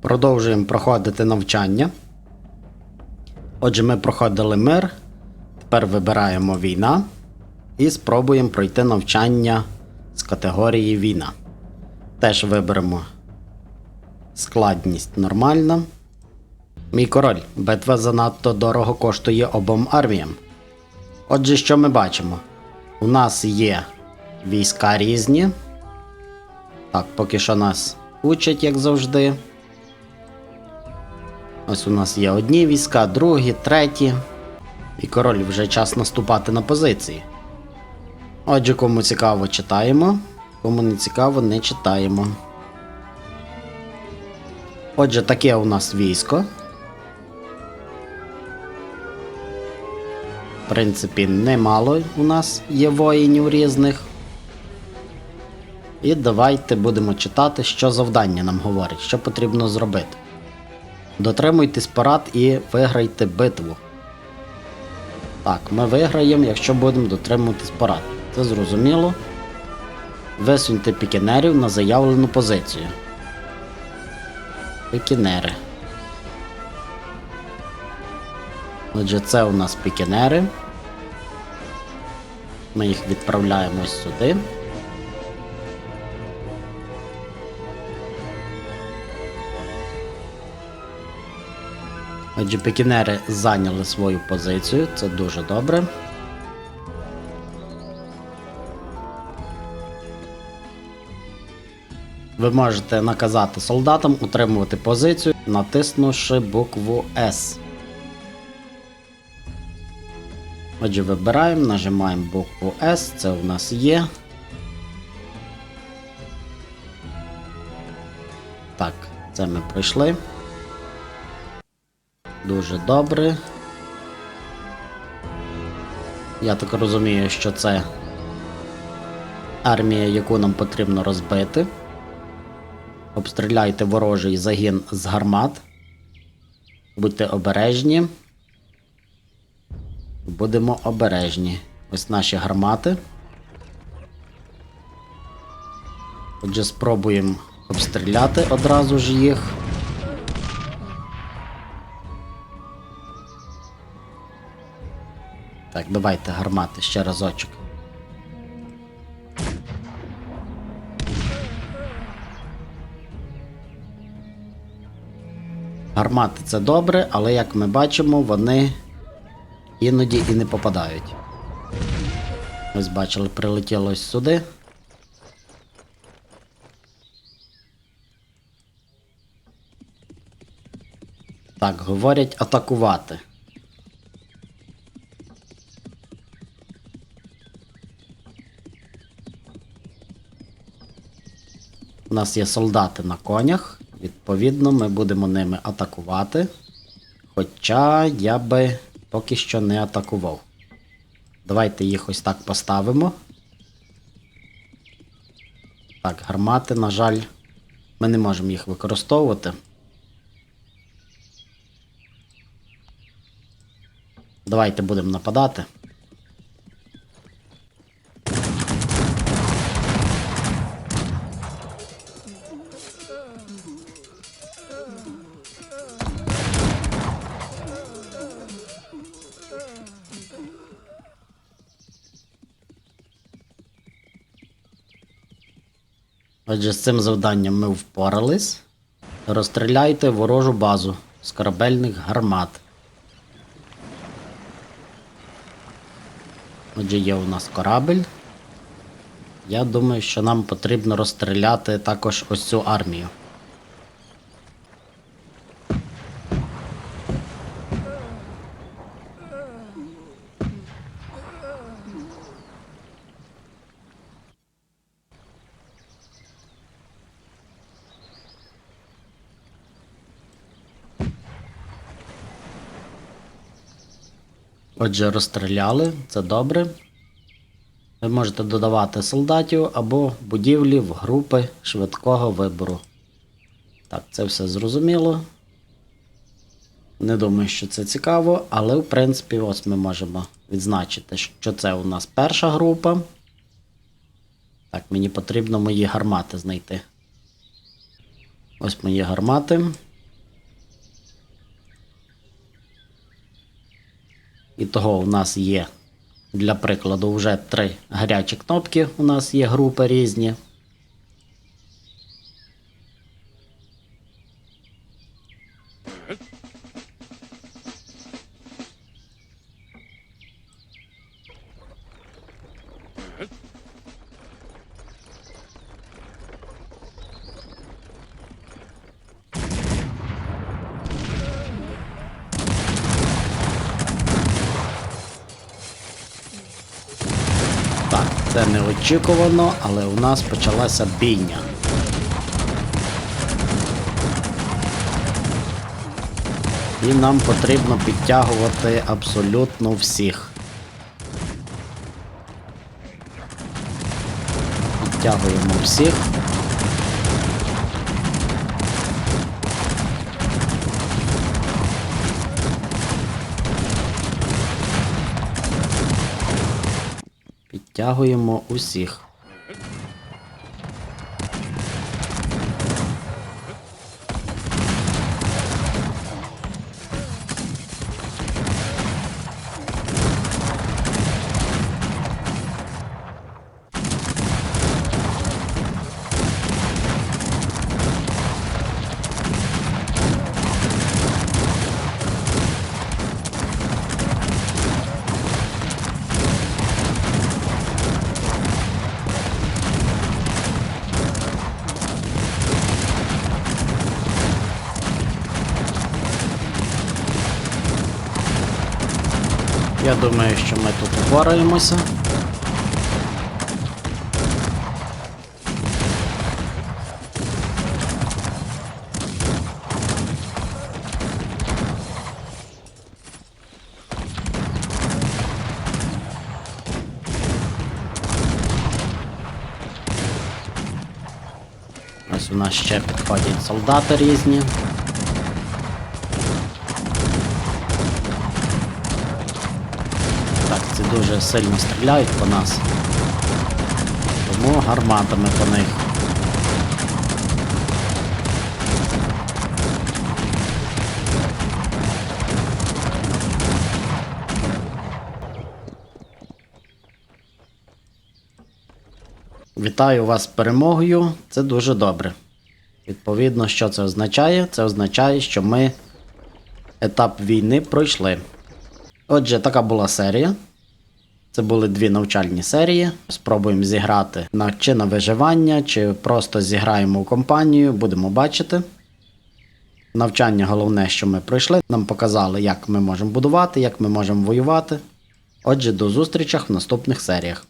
Продовжуємо проходити навчання. Отже, ми проходили мир. Тепер вибираємо війна і спробуємо пройти навчання з категорії війна. Теж виберемо складність нормальна. Мій король, битва занадто дорого коштує обом арміям. Отже, що ми бачимо? У нас є війська різні. Так, поки що нас учать, як завжди. Ось у нас є одні війська, другі, треті. І король вже час наступати на позиції. Отже, кому цікаво, читаємо. Кому не цікаво, не читаємо. Отже, таке у нас військо. В принципі, немало у нас є воїнів різних. І давайте будемо читати, що завдання нам говорить, що потрібно зробити. Дотримуйтесь порад і виграйте битву. Так, ми виграємо, якщо будемо дотримуватись порад. Це зрозуміло. Висуньте пікінерів на заявлену позицію. Пікінери. Отже, це у нас пікінери. Ми їх відправляємо сюди. Отже, пікінери зайняли свою позицію, це дуже добре. Ви можете наказати солдатам утримувати позицію, натиснувши букву S. Отже, вибираємо, нажимаємо букву S, це у нас є. Так, це ми пройшли. Дуже добре. Я так розумію, що це армія, яку нам потрібно розбити. Обстріляйте ворожий загін з гармат. Будьте обережні. Будемо обережні. Ось наші гармати. Отже, спробуємо обстріляти одразу ж їх. Так, давайте гармати ще разочок. Гармати це добре, але як ми бачимо, вони іноді і не попадають. Ось бачили, прилетіло ось сюди. Так, говорять атакувати. Нас є солдати на конях. Відповідно, ми будемо ними атакувати. Хоча я би поки що не атакував. Давайте їх ось так поставимо. Так, гармати, на жаль, ми не можемо їх використовувати. Давайте будемо нападати. Отже, з цим завданням ми впорались. Розстріляйте ворожу базу з корабельних гармат. Отже, є у нас корабель. Я думаю, що нам потрібно розстріляти також ось цю армію. Отже, розстріляли, це добре. Ви можете додавати солдатів або будівлі в групи швидкого вибору. Так, це все зрозуміло. Не думаю, що це цікаво, але в принципі, ось ми можемо відзначити, що це у нас перша група. Так, мені потрібно мої гармати знайти. Ось мої гармати. І того у нас є, для прикладу, вже три гарячі кнопки. У нас є групи різні. Так, це неочікувано, але у нас почалася бійня. І нам потрібно підтягувати абсолютно всіх. Підтягуємо всіх. Підтягуємо усіх. Я думаю, що ми тут впораємося. Ось у нас ще підходять солдати різні. Так, ці дуже сильно стріляють по нас. Тому гарматами по них. Вітаю вас з перемогою. Це дуже добре. Відповідно, що це означає? Це означає, що ми етап війни пройшли. Отже, така була серія. Це були дві навчальні серії. Спробуємо зіграти на, чи на виживання, чи просто зіграємо у компанію, будемо бачити. Навчання головне, що ми пройшли. Нам показали, як ми можемо будувати, як ми можемо воювати. Отже, до зустрічах в наступних серіях.